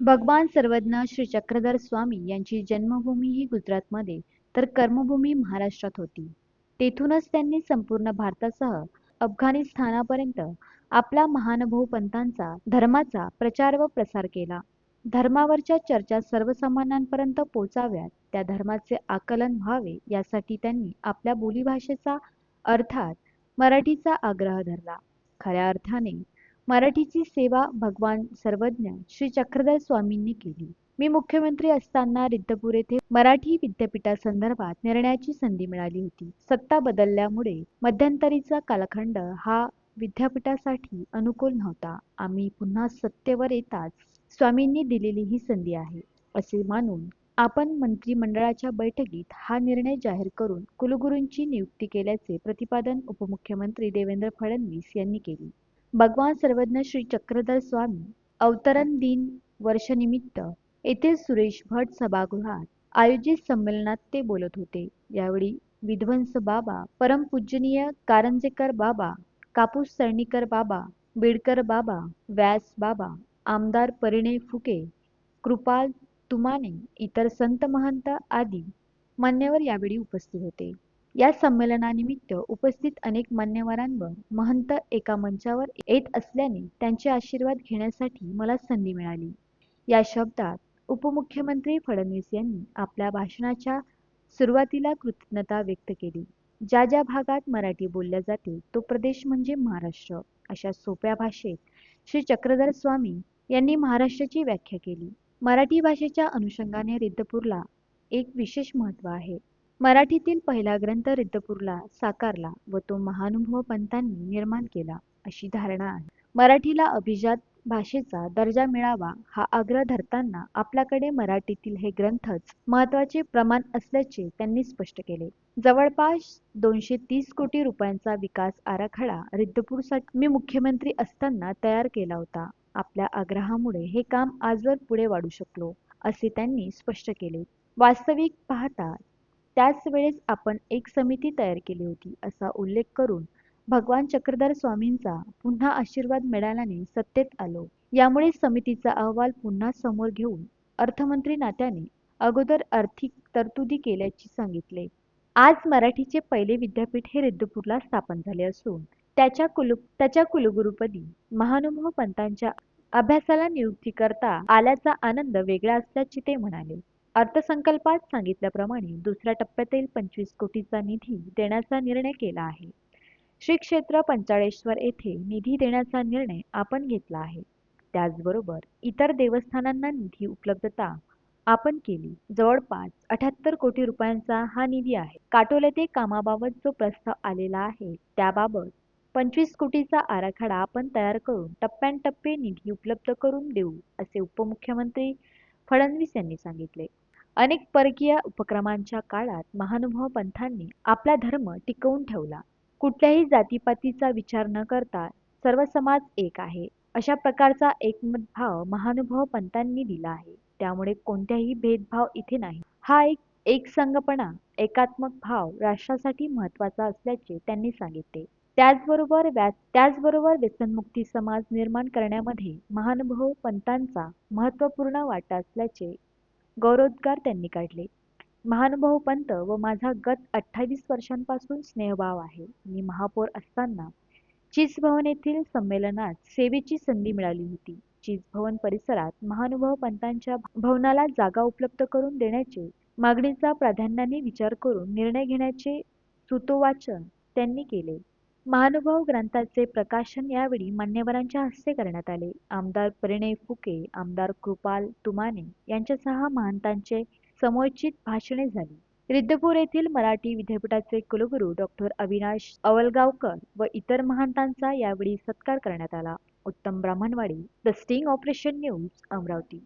भगवान सर्वज्ञ श्री चक्रधर स्वामी यांची जन्मभूमी ही गुजरातमध्ये तर कर्मभूमी महाराष्ट्रात होती. तेथूनच त्यांनी संपूर्ण भारतासह अफगाणिस्तानापर्यंत आपला महानुभव पंथांचा धर्माचा प्रचार व प्रसार केला. धर्मावरच्या चर्चा सर्वसामान्यांपर्यंत पोचाव्यात त्या धर्माचे आकलन व्हावे यासाठी त्यांनी आपल्या बोलीभाषेचा अर्थात मराठीचा आग्रह धरला. खऱ्या अर्थाने मराठीची सेवा भगवान सर्वज्ञ श्री चक्रधर स्वामींनी केली. मी मुख्यमंत्री असताना रिद्धपूर येथे मराठी विद्यापीठासंदर्भात निर्णयाची संधी मिळाली होती. सत्ता बदलल्यामुळे मध्यंतरीचा कालखंड हा विद्यापीठासाठी अनुकूल नव्हता. आम्ही पुन्हा सत्तेवर येताच स्वामींनी दिलेली ही संधी आहे असे मानून आपण मंत्रिमंडळाच्या बैठकीत हा निर्णय जाहीर करून कुलगुरूंची नियुक्ती केल्याचे प्रतिपादन उपमुख्यमंत्री देवेंद्र फडणवीस यांनी केले. भगवान सर्वज्ञ श्री चक्रधर स्वामी अवतरण दिन वर्षनिमित्त येथील सुरेश भट सभागृहात आयोजित संमेलनात ते बोलत होते. यावेळी विध्वंस बाबा परमपूजनीय कारंजेकर बाबा कापूस सळणीकर बाबा बिडकर बाबा व्यास बाबा आमदार परिणय फुके कृपाल तुमाने इतर संत महंत आदी मान्यवर यावेळी उपस्थित होते. या संमेलनानिमित्त उपस्थित अनेक मान्यवरांवर महंत एका मंचावर येत असल्याने त्यांचे आशीर्वाद घेण्यासाठी मला संधी मिळाली. या शब्दात उपमुख्यमंत्री फडणवीस यांनी आपल्या भाषणाच्या सुरुवातीला कृतज्ञता व्यक्त केली. ज्या ज्या भागात मराठी बोलल्या जाते तो प्रदेश म्हणजे महाराष्ट्र अशा सोप्या भाषेत श्री चक्रधर स्वामी यांनी महाराष्ट्राची व्याख्या केली. मराठी भाषेच्या अनुषंगाने रिद्धपूरला एक विशेष महत्त्व आहे. मराठीतील पहिला ग्रंथ रिद्धपूरला साकारला व तो महानुभव पंतांनी निर्माण केला अशी धारणा आहे. मराठीला अभिजात भाषेचा दर्जा मिळावा हा आग्रह धरताना आपल्याकडे मराठीतील हे ग्रंथच महत्त्वाचे प्रमाण असल्याचे त्यांनी स्पष्ट केले. जवळपास दोनशे तीस कोटी रुपयांचा विकास आराखडा रिद्धपूरसाठी मी मुख्यमंत्री असताना तयार केला होता. आपल्या आग्रहामुळे हे काम आजवर पुढे वाढू शकलो असे त्यांनी स्पष्ट केले. वास्तविक पाहता त्याच वेळेस आपण एक समिती तयार केली होती असा उल्लेख करून भगवान चक्रधर स्वामींचा पुन्हा आशीर्वाद मिळाल्याने सत्तेत आलो. यामुळे समितीचा अहवाल पुन्हा समोर घेऊन अर्थमंत्री नात्याने अगोदर आर्थिक तरतुदी केल्याचे सांगितले. आज मराठीचे पहिले विद्यापीठ हे रिद्धपूरला स्थापन झाले असून त्याच्या कुलु त्याच्या कुलगुरुपदी महानुभव पंतांच्या अभ्यासाला नियुक्ती करता आल्याचा आनंद वेगळा असल्याचे ते म्हणाले. अर्थसंकल्पात सांगितल्याप्रमाणे दुसऱ्या टप्प्यातील पंचवीस कोटीचा निधी देण्याचा निर्णय केला आहे. श्री क्षेत्र पंचाळेश्वर येथे निधी देण्याचा निर्णय आपण घेतला आहे. त्याचबरोबर इतर देवस्थानांना निधी उपलब्धता आपण केली. जवळपास अठ्याहत्तर कोटी रुपयांचा हा निधी आहे. काटोल येथे कामाबाबत जो प्रस्ताव आलेला आहे त्याबाबत पंचवीस कोटीचा आराखडा आपण तयार करून टप्प्याटप्पे निधी उपलब्ध करून देऊ असे उपमुख्यमंत्री फडणवीस यांनी सांगितले. अनेक परकीय उपक्रमांच्या काळात महानुभाव पंथांनी आपला धर्म टिकवून ठेवला. कुठल्याही जातीपातीचा विचार न करता सर्व समाज एक आहे अशा प्रकारचा एकमत भाव महानुभाव पंतांनी दिला आहे. त्यामुळे कोणत्याही भेदभाव इथे नाही. हा एक एकसंगपणा एकात्मक भाव राष्ट्रासाठी महत्त्वाचा असल्याचे त्यांनी सांगितले. त्याचबरोबर त्याचबरोबर व्यसनमुक्ती समाज निर्माण करण्यामध्ये महानुभव पंतांचा महत्त्वपूर्ण वाटा असल्याचे गौरवोद्गार त्यांनी काढले. महानुभाव पंत व माझा गत अठ्ठावीस वर्षांपासून स्नेहभाव आहे. मी महापौर असताना चीज भवन येथील संमेलनात सेवेची संधी मिळाली होती. चीज भवन परिसरात महानुभाव पंतांच्या भवनाला जागा उपलब्ध करून देण्याचे मागणीचा प्राधान्याने विचार करून निर्णय घेण्याचे सुतोवाचन त्यांनी केले. महानुभाव ग्रंथाचे प्रकाशन यावेळी मान्यवरांच्या हस्ते करण्यात आले. आमदार परिणय फुके आमदार कृपाल तुमाने यांच्यासह महंतांचे समोचित भाषणे झाली. रिद्धपूर येथील मराठी विद्यापीठाचे कुलगुरू डॉक्टर अविनाश अवलगावकर व इतर महंतांचा यावेळी सत्कार करण्यात आला. उत्तम Brahmanwadi the sting operation news Amravati.